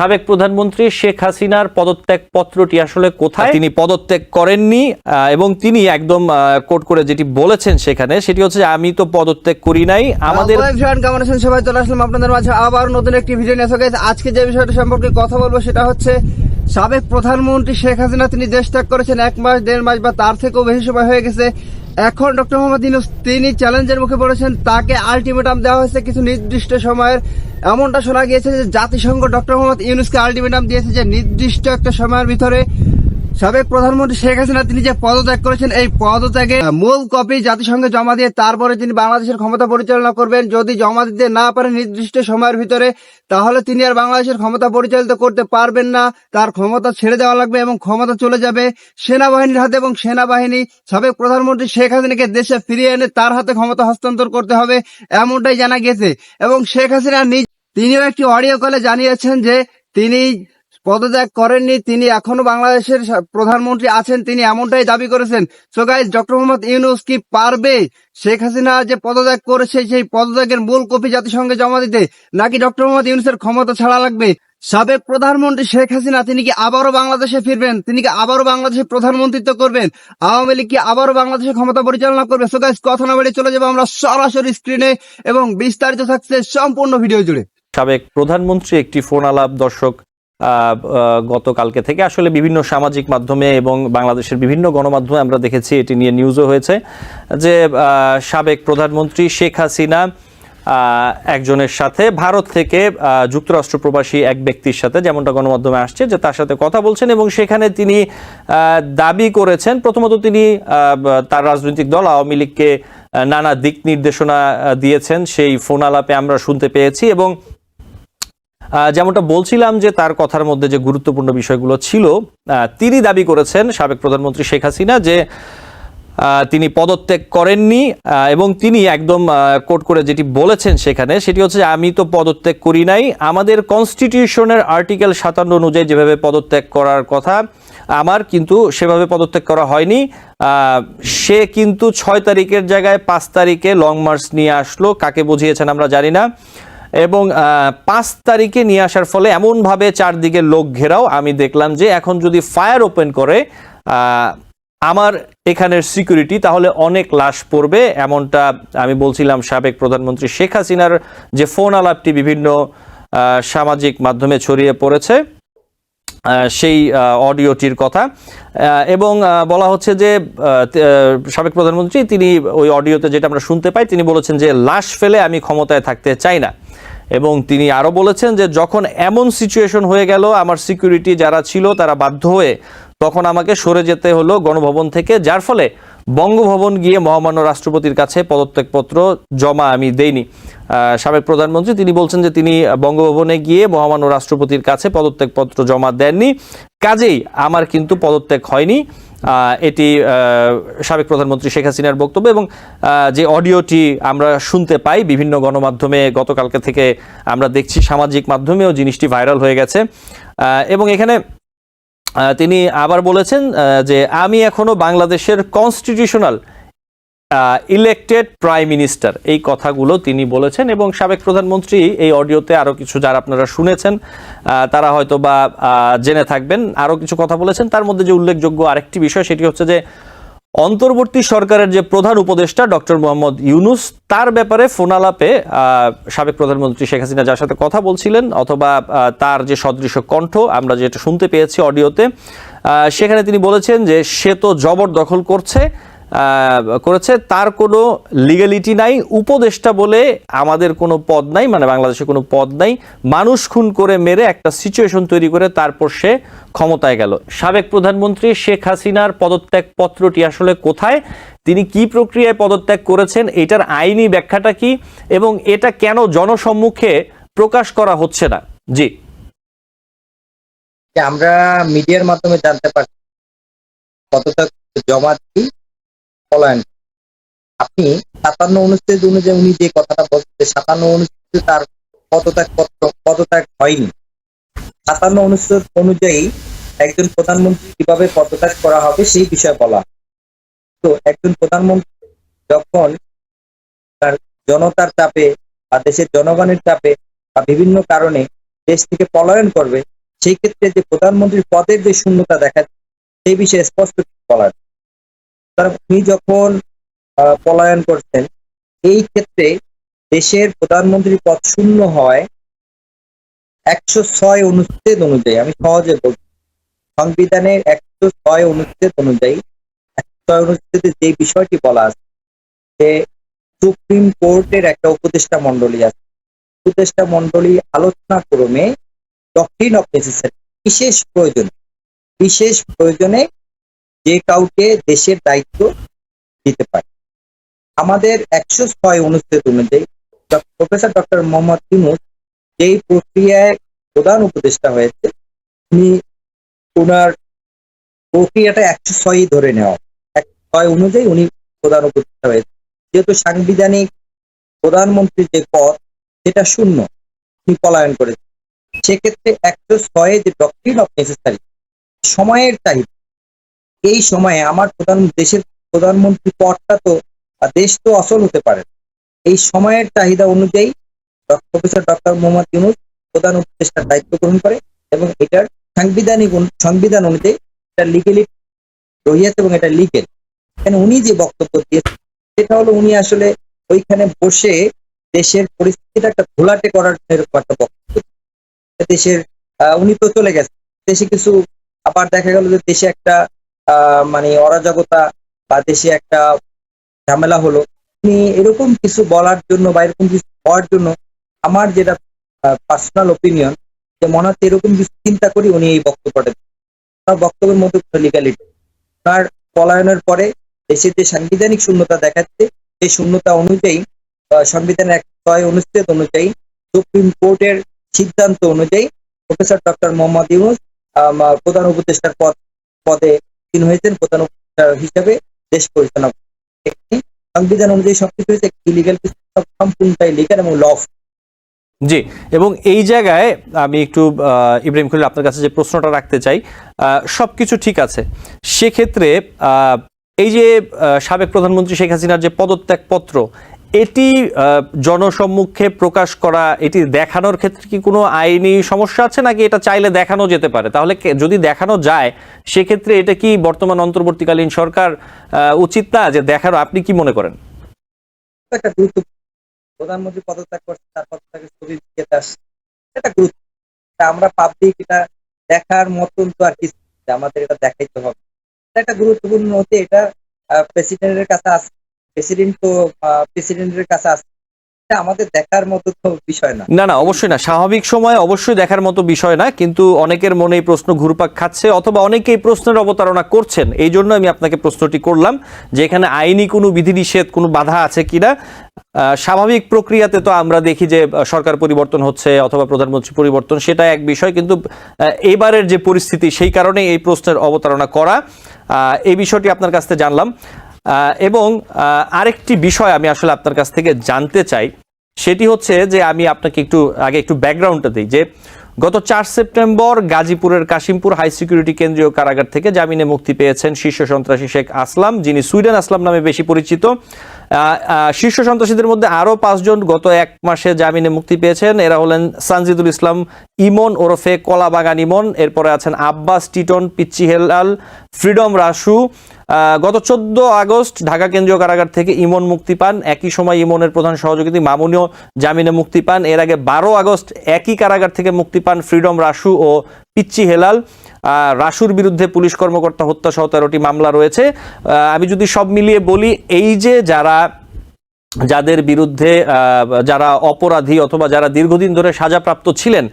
সাবেক প্রধানমন্ত্রী শেখ হাসিনার পদত্যাগ পত্রটি আসলে কোথায়? তিনি পদত্যাগ করেননি এবং তিনি একদম কোট করে যেটি বলেছেন সেখানে সেটি হচ্ছে আমি তো পদত্যাগ করি নাই। আমাদের আমাদের কেমন আছেন সবাই চলে আসলাম আপনাদের মাঝে আবার নতুন একটি ভিডিও নিয়ে। আজকে যে বিষয়টা সম্পর্কে কথা বলব সেটা হচ্ছে সাবেক প্রধানমন্ত্রী শেখ হাসিনা তিনি দেশ ত্যাগ করেছেন এক মাস দেড় মাস বা তার থেকেও বেশি সময় হয়ে গেছে। এখন ডক্টর মোহাম্মদ ইউনুস, তিনি চ্যালেঞ্জের মুখে পড়েছেন, তাকে আলটিমেটাম দেওয়া হয়েছে কিছু নির্দিষ্ট সময়ের। এমনটা শোনা গিয়েছে যে জাতিসংঘ ডক্টর মোহাম্মদ ইউনুসকে আলটিমেটাম দিয়েছে যে নির্দিষ্ট একটা সময়ের ভিতরে সাবেক প্রধানমন্ত্রী শেখ হাসিনা, তিনি যে পদত্যাগ করেছেন, এই পদত্যাগের মূল কপি জাতিসংঘে জমা দিয়ে তারপরে তিনি বাংলাদেশের ক্ষমতা পরিচালনা করবেন। যদি জমা দিতে না পারেন নির্দিষ্ট সময়ের ভিতরে, তাহলে তিনি আর বাংলাদেশের ক্ষমতা পরিচালিত করতে পারবেন না। তার ক্ষমতা ছেড়ে দেওয়া লাগবে এবং ক্ষমতা চলে যাবে সেনাবাহিনীর হাতে এবং সেনাবাহিনী সাবেক প্রধানমন্ত্রী শেখ হাসিনাকে দেশে ফিরিয়ে এনে তার হাতে ক্ষমতা হস্তান্তর করতে হবে, এমনটাই জানা গেছে। এবং শেখ হাসিনা নিজ, তিনিও একটি অডিও কলে জানিয়েছেন যে তিনি পদত্যাগ করেননি, তিনি এখনও বাংলাদেশের প্রধানমন্ত্রী আছেন, তিনি এমনটাই দাবি করেছেন। So guys doctor Mohammad Yunus কি পারবে? শেখ হাসিনা যে পদত্যাগ করেছে, সেই পদত্যাগের মূল কপি জাতিসংঘে জমা দিতে, নাকি ডক্টর মোহাম্মদ ইউনুসের ক্ষমতা ছাড়া লাগবে? সাবেক প্রধানমন্ত্রী শেখ হাসিনা, তিনি কি আবারও বাংলাদেশে ফিরবেন? তিনি কি আবারও বাংলাদেশে প্রধানমন্ত্রিত্ব করবেন? আওয়ামী লীগ কি আবারও বাংলাদেশের ক্ষমতা পরিচালনা করবে? সো গাইজ কথা না বেড়ে চলে যাব আমরা সরাসরি স্ক্রিনে এবং বিস্তারিত থাকছে সম্পূর্ণ ভিডিও জুড়ে। সাবেক প্রধানমন্ত্রী একটি ফোন আলাপ, দর্শক গতকালকে থেকে আসলে বিভিন্ন সামাজিক মাধ্যমে এবং বাংলাদেশের বিভিন্ন গণমাধ্যমে আমরা দেখেছি, এটি নিয়ে নিউজও হয়েছে, যে সাবেক প্রধানমন্ত্রী শেখ হাসিনা একজনের সাথে ভারত থেকে যুক্তরাষ্ট্র প্রবাসী এক ব্যক্তির সাথে যেমনটা গণমাধ্যমে আসছে, যে তার সাথে কথা বলছেন এবং সেখানে তিনি দাবি করেছেন, প্রথমত তিনি তার রাজনৈতিক দল আওয়ামী লীগকে নানা দিক নির্দেশনা দিয়েছেন, সেই ফোন আলাপে আমরা শুনতে পেয়েছি এবং যেমনটা বলছিলাম যে তার কথার মধ্যে যে গুরুত্বপূর্ণ বিষয়গুলো ছিল তিনি দাবি করেছেন সাবেক প্রধানমন্ত্রী শেখ হাসিনা যে তিনি পদত্যাগ করেননি এবং তিনি একদম কোট করে যেটি বলেছেন সেখানে সেটি হচ্ছে আমি তো পদত্যাগ করি নাই। আমাদের কনস্টিটিউশনের আর্টিকেল সাতান্ন অনুযায়ী যেভাবে পদত্যাগ করার কথা, আমার কিন্তু সেভাবে পদত্যাগ করা হয়নি। সে কিন্তু ছয় তারিখের জায়গায় পাঁচ তারিখে লং মার্চ নিয়ে আসলো। কাকে বুঝিয়েছেন আমরা জানি না। এবং পাঁচ তারিখে নিয়ে আসার ফলে এমনভাবে চারদিকে লোক ঘেরাও। আমি দেখলাম যে এখন যদি ফায়ার ওপেন করে আমার এখানের সিকিউরিটি, তাহলে অনেক লাশ পড়বে। এমনটা আমি বলছিলাম সাবেক প্রধানমন্ত্রী শেখ হাসিনার যে ফোন আলাপটি বিভিন্ন সামাজিক মাধ্যমে ছড়িয়ে পড়েছে সেই অডিওটির কথা। এবং বলা হচ্ছে যে সাবেক প্রধানমন্ত্রী, তিনি ওই অডিওতে যেটা আমরা শুনতে পাই, তিনি বলেছেন যে, লাশ ফেলে আমি ক্ষমতায় থাকতে চাই না। এবং তিনি আরও বলেছেন যে যখন এমন সিচুয়েশন হয়ে গেল, আমার সিকিউরিটি যারা ছিল তারা বাধ্য হয়ে তখন আমাকে সরে যেতে হলো গণভবন থেকে, যার ফলে বঙ্গভবন গিয়ে মহামান্য রাষ্ট্রপতির কাছে পদত্যাগপত্র জমা আমি দেইনি। সাবেক প্রধানমন্ত্রী তিনি বলছেন যে তিনি বঙ্গভবনে গিয়ে মহামান্য রাষ্ট্রপতির কাছে পদত্যাগপত্র জমা দেননি। কাজেই আমার কিন্তু পদত্যাগ হয়নি। এটি সাবেক প্রধানমন্ত্রী শেখ হাসিনার বক্তব্য এবং যে অডিওটি আমরা শুনতে পাই, বিভিন্ন গণমাধ্যমে গতকালকে থেকে আমরা দেখছি, সামাজিক মাধ্যমেও জিনিসটি ভাইরাল হয়ে গেছে। এবং এখানে তিনি আবার বলেছেন যে আমি এখনও বাংলাদেশের কনস্টিটিউশনাল ইলেকটেড প্রাইম মিনিস্টার এই কথাগুলো তিনি বলেছেন এবং সাবেক প্রধানমন্ত্রী এই অডিওতে আরও কিছু যারা আপনারা শুনেছেন তারা হয়তো বা জেনে থাকবেন। আরও কিছু কথা বলেছেন। তার মধ্যে যে উল্লেখযোগ্য আরেকটি বিষয়, সেটি হচ্ছে যে অন্তর্বর্তী সরকারের যে প্রধান উপদেষ্টা ডক্টর মোহাম্মদ ইউনুস, তার ব্যাপারে ফোনালাপে সাবেক প্রধানমন্ত্রী শেখ হাসিনা যার সাথে কথা বলছিলেন, অথবা তার যে সদৃশ কণ্ঠ, আমরা যেটা শুনতে পেয়েছি অডিওতে সেখানে তিনি বলেছেন যে সে তো জবর দখল করছে করেছে, তার কোনো লিগ্যালিটি নাই, উপদেষ্টা বলে আমাদের কোনো পদ নাই মানে বাংলাদেশে কোনো পদ নাই। মানুষ খুন করে মেরে একটা সিচুয়েশন তৈরি করে, তারপর সে ক্ষমতায় গেল। সাবেক প্রধানমন্ত্রী শেখ হাসিনার পদত্যাগ পত্রটি আসলে কোথায়? তিনি কি প্রক্রিয়ায় পদত্যাগ করেছেন? এটার আইনি ব্যাখ্যাটা কি? এবং এটা কেন জনসম্মুখে প্রকাশ করা হচ্ছে না? জি। আমরা মিডিয়ার মাধ্যমে জানতে পারছি কতটা জমা দিই পলায়ন আপনি সাতান্ন অনুচ্ছেদ অনুযায়ী উনি যে কথাটা বলছে সাতান্ন অনুচ্ছেদে তার পদত্যাগ পত্র, পদত্যাগ হয়নি সাতান্ন অনুচ্ছেদ অনুযায়ী একজন প্রধানমন্ত্রী কীভাবে পদত্যাগ করা হবে সেই বিষয়ে বলা তো একজন প্রধানমন্ত্রী যখন তার জনতার চাপে বা দেশের জনগণের চাপে বা বিভিন্ন কারণে দেশ থেকে পলায়ন করবে, সেই ক্ষেত্রে যে প্রধানমন্ত্রীর পদের যে শূন্যতা দেখা সেই বিষয়ে স্পষ্ট বলার। উনি যখন পলায়ন করছেন, এই ক্ষেত্রে দেশের প্রধানমন্ত্রীর পদ শূন্য হয় একশো ছয় অনুচ্ছেদ অনুযায়ী। আমি সহজে বলছি। সংবিধানের একশো ছয় অনুচ্ছেদ অনুযায়ী, একশো ছয় অনুচ্ছেদে যে বিষয়টি বলা আছে, যে সুপ্রিম কোর্টের একটা উপদেষ্টা মন্ডলী আছে। উপদেষ্টা মন্ডলী আলোচনা ক্রমে ডক্ট্রিন অফ নেসেসারি বিশেষ প্রয়োজনে বিশেষ প্রয়োজনে যে কাউকে দেশের দায়িত্ব দিতে পারে। আমাদের একশো ছয় অনুচ্ছেদ অনুযায়ী প্রফেসর ডক্টর মোহাম্মদ ইউনুস যেই প্রক্রিয়ায় প্রধান উপদেষ্টা হয়েছে উনি ওনার প্রক্রিয়াটা একশো ছয়ই ধরে নেওয়া। একশো ছয় অনুযায়ী উনি প্রধান উপদেষ্টা হয়েছে যেহেতু সাংবিধানিক প্রধানমন্ত্রীর যে পদ, সেটা শূন্য উনি পলায়ন করেছেন। সেক্ষেত্রে একশো ছয়ে যে ডক্ট্রিন অফ নেসেসারি সময়ের চাহিদা এই সময়ে আমার প্রধান দেশের প্রধানমন্ত্রী পদটা তো দেশ তো অচল হতে পারে। এই সময়ের চাহিদা অনুযায়ী প্রফেসর ডক্টর মোহাম্মদ ইউনুস প্রধান উপদেষ্টার দায়িত্ব গ্রহণ করে এবং এটার সাংবিধানিক সংবিধান অনুযায়ী এটা লিগেলি রহিয়াছে এবং এটা লিগেল এখানে উনি যে বক্তব্য দিয়েছেন, সেটা হলো উনি আসলে ওইখানে বসে দেশের পরিস্থিতিটা একটা ঘোলাটে করার এরকম একটা বক্তব্য দেশের উনি তো চলে গেছেন। দেশে কিছু আবার দেখা গেল যে দেশে একটা মানে অরাজকতা বা দেশে একটা ঝামেলা হলো উনি এরকম কিছু বলার জন্য বা এরকম কিছু হওয়ার জন্য আমার যেটা পার্সোনাল ওপিনিয়ন যে মনে হচ্ছে এরকম কিছু চিন্তা করি, উনি এই বক্তব্যটা। তার বক্তব্যের মধ্যে কোনো লিগালিটি তার পলায়নের পরে দেশের যে সাংবিধানিক শূন্যতা দেখাচ্ছে, সেই শূন্যতা অনুযায়ী সংবিধানের এক ছয় অনুচ্ছেদ অনুযায়ী, সুপ্রিম কোর্টের সিদ্ধান্ত অনুযায়ী, প্রফেসর ডক্টর মোহাম্মদ ইউনুস প্রধান উপদেষ্টার পদ, পদে তিনি হয়েছেন প্রধান হিসাবে দেশ পরিচালনা একটি সংবিধান অনুযায়ী সবকিছু হয়েছে ইলিগাল সম্পূর্ণটাই লিগাল এবং ল জি এবং এই জায়গায় আমি একটু ইব্রাহিম খলিল আপনার কাছে যে প্রশ্নটা রাখতে চাই আহ, সবকিছু ঠিক আছে। সেক্ষেত্রে এই যে সাবেক প্রধানমন্ত্রী শেখ হাসিনার যে পদত্যাগপত্র এটি জনসম্মুখে প্রকাশ করা, এটি দেখানোর ক্ষেত্রে কি কোনো আইনি সমস্যা আছে? নাকি এটা চাইলে দেখানো যেতে পারে? তাহলে যদি দেখানো যায়, সেক্ষেত্রে এটা কি বর্তমান অন্তর্বর্তীকালীন সরকার উচিত না যে দেখানো? আপনি কি মনে করেন? প্রধানমন্ত্রী পদত্যাগ করছে, তার পদত্যাগের ছবি আসছে এটা গুরুত্ব আমরা পাবলিক এটা দেখার মতন তো আর কিছু আমাদের এটা দেখাইতে হবে। এটা গুরুত্বপূর্ণ হতে এটা প্রেসিডেন্টের কাছে আছে। প্রেসিডেন্ট তো প্রেসিডেন্টের কাছে এটা আমাদের দেখার মতো তো বিষয় না। না অবশ্যই না। স্বাভাবিক সময় অবশ্যই দেখার মতো বিষয় না, কিন্তু অনেকের মনে এই প্রশ্ন ঘুরপাক খাচ্ছে অথবা অনেকে এই প্রশ্নের অবতারণা করছেন। এই জন্য আমি আপনাকে প্রশ্নটি করলাম যে এখানে আইনি কোনো বিধিনিষেধ, কোনো বাধা আছে কিনা? স্বাভাবিক প্রক্রিয়াতে তো আমরা দেখি যে সরকার পরিবর্তন হচ্ছে অথবা প্রধানমন্ত্রী পরিবর্তন, সেটা এক বিষয়। কিন্তু এবারের যে পরিস্থিতি, সেই কারণে এই প্রশ্নের অবতারণা করা। এই বিষয়টি আপনার কাছ থেকে জানলাম। এবং আরেকটি বিষয় আমি আসলে আপনার কাছ থেকে জানতে চাই। সেটি হচ্ছে যে আমি আপনাকে একটু, আগে একটু ব্যাকগ্রাউন্ডটা দিই যে, গত চার সেপ্টেম্বর গাজীপুরের কাশিমপুর হাই সিকিউরিটি কেন্দ্রীয় কারাগার থেকে জামিনে মুক্তি পেয়েছেন শীর্ষ সন্ত্রাসী শেখ আসলাম, যিনি সুইডেন আসলাম নামে বেশি পরিচিত। শীর্ষ সন্ত্রাসীদের মধ্যে আরও পাঁচজন গত এক মাসে জামিনে মুক্তি পেয়েছেন। এরা হলেন সানজিদুল ইসলাম, ইমন ওরফে কলাবাগান ইমন, এরপরে আছেন আব্বাস, টিটন, পিচ্চি হেলাল, ফ্রিডম রাসু। গত চোদ্দ আগস্ট ঢাকা কেন্দ্রীয় কারাগার থেকে ইমন মুক্তি পান। একই সময় ইমনের প্রধান সহযোগী মামুনিও জামিনে মুক্তি পান। এর আগে বারো আগস্ট একই কারাগার থেকে মুক্তি পান ফ্রিডম রাসু ও পিচ্চি হেলাল। রাসুর বিরুদ্ধে পুলিশ কর্মকর্তা হত্যা সহ তেরোটি মামলা রয়েছে। আমি যদি সব মিলিয়ে বলি এই যে যারা যাদের বিরুদ্ধে যারা অপরাধী অথবা যারা দীর্ঘদিন ধরে সাজাপ্রাপ্ত ছিলেন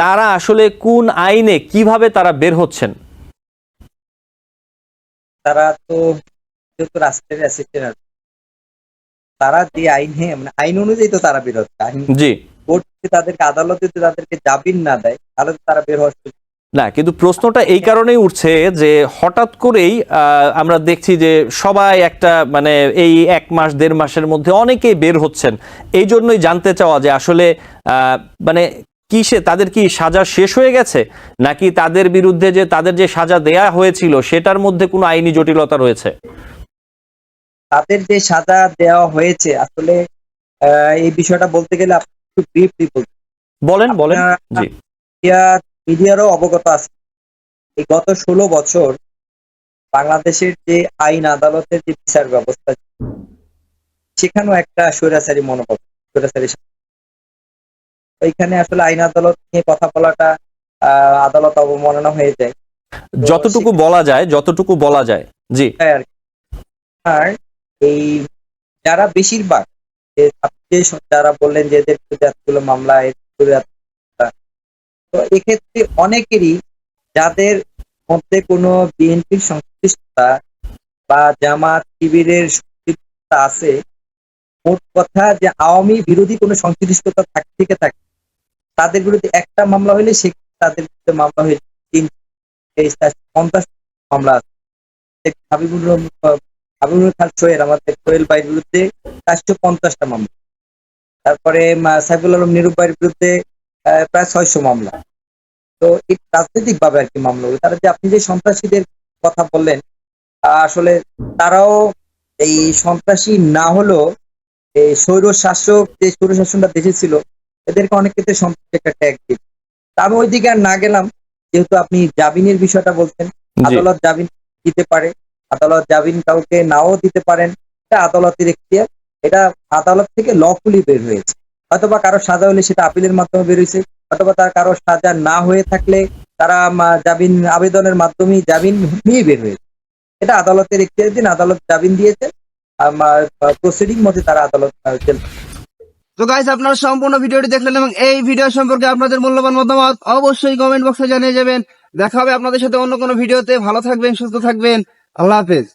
তারা আসলে কোন আইনে কীভাবে তারা বের হচ্ছেন? তারা তো যেহেতু রাষ্ট্রের অ্যাসিস্ট্যান্ট তারা যে আইনে মানে আইন অনুযায়ী তো তারা বের হচ্ছে। আইন জি। কোর্ট যদি তাদেরকে আদালত যদি তাদেরকে জামিন না দেয় তাহলে তারা বের হওয়ার সুযোগ না কিন্তু প্রশ্নটা এই কারণেই উঠছে যে হঠাৎ করেই আমরা দেখছি যে সবাই একটা মানে এই এক মাস দেড় মাসের মধ্যে অনেকেই বের হচ্ছেন। এই জন্যই জানতে চাওয়া যে আসলে মানে কিসে তাদের কি সাজা শেষ হয়ে গেছে? নাকি তাদের বিরুদ্ধে যে তাদের যে সাজা দেয়া হয়েছিল সেটার মধ্যে কোনো আইনি জটিলতা রয়েছে? তাদের যে সাজা দেওয়া হয়েছে আসলে আহ, এই বিষয়টা বলতে গেলে আপনি একটু ব্রিফলি বলতে বলেন বলেন। জি। মিডিয়ারও অবগত আছে এই গত ষোলো বছর বাংলাদেশের যে আইন আদালতের যে বিচার ব্যবস্থা সেখানেও একটা স্বৈরাচারী মনোভাব স্বৈরাচারী। ওইখানে আসলে আইন আদালত নিয়ে কথা বলাটা আদালত অবমাননা হয়ে যায় যতটুকু বলা যায় যতটুকু বলা যায় জি আর কি। আর এই যারা বেশিরভাগ যারা বললেন যে এদের বিরুদ্ধে এতগুলো মামলা এদের বিরুদ্ধে মামলা, তো এক্ষেত্রে অনেকেরই যাদের মধ্যে কোনো বিএনপির সংশ্লিষ্টতা বা জামাত শিবিরের সংশ্লিষ্টতা আছে, মোট কথা যে আওয়ামী বিরোধী কোনো সংশ্লিষ্টতা থাক- থেকে থাকে, তাদের বিরুদ্ধে একটা মামলা হলে সে তাদের বিরুদ্ধে মামলা হয়ে তিন পঞ্চাশ মামলা আছে। হাবিবুর হাবিবুল খান আমাদের সোহেল ভাইয়ের বিরুদ্ধে চারশো পঞ্চাশটা মামলা। তারপরে সাইফুল আলম নিরূপ ভাইয়ের বিরুদ্ধে প্রায় ছয়শো মামলা। তো এই রাজনৈতিক ভাবে আর কি মামলা হবে। তারা যে আপনি যে সন্ত্রাসীদের কথা বললেন আসলে তারাও এই সন্ত্রাসী না হলেও এই স্বৈর শাসক যে স্বৈর শাসনটা দেশে ছিল এদেরকে অনেক ক্ষেত্রে সন্ত্রাসী একটা ট্যাগ দিত তা আমি ওইদিকে আর না গেলাম যেহেতু আপনি জামিনের বিষয়টা বলছেন আদালত জামিন দিতে পারে আদালত জামিন কাউকে নাও দিতে পারেন এটা আদালতের এখতিয়ার। এটা আদালত থেকে লফুলি বের হয়েছে। অথবা কারও সাজা হলে সেটা আপিলের মাধ্যমে বের হয়েছে, অথবা তার কারও সাজা না হয়ে থাকলে তারা জামিন, আবেদনের মাধ্যমে জামিন নিয়ে বের হয়েছে। এটা আদালতের এখতিয়ার দিন আদালত জামিন দিয়েছে প্রসিডিং মতে তারা আদালত তো গাইস আপনারা সম্পূর্ণ ভিডিওটি দেখলেন এবং এই ভিডিও সম্পর্কে আপনাদের মূল্যবান মতামত অবশ্যই কমেন্ট বক্সে জানিয়ে যাবেন। দেখা হবে আপনাদের সাথে অন্য কোনো ভিডিওতে ভালো থাকবেন, সুস্থ থাকবেন। আল্লাহ হাফেজ।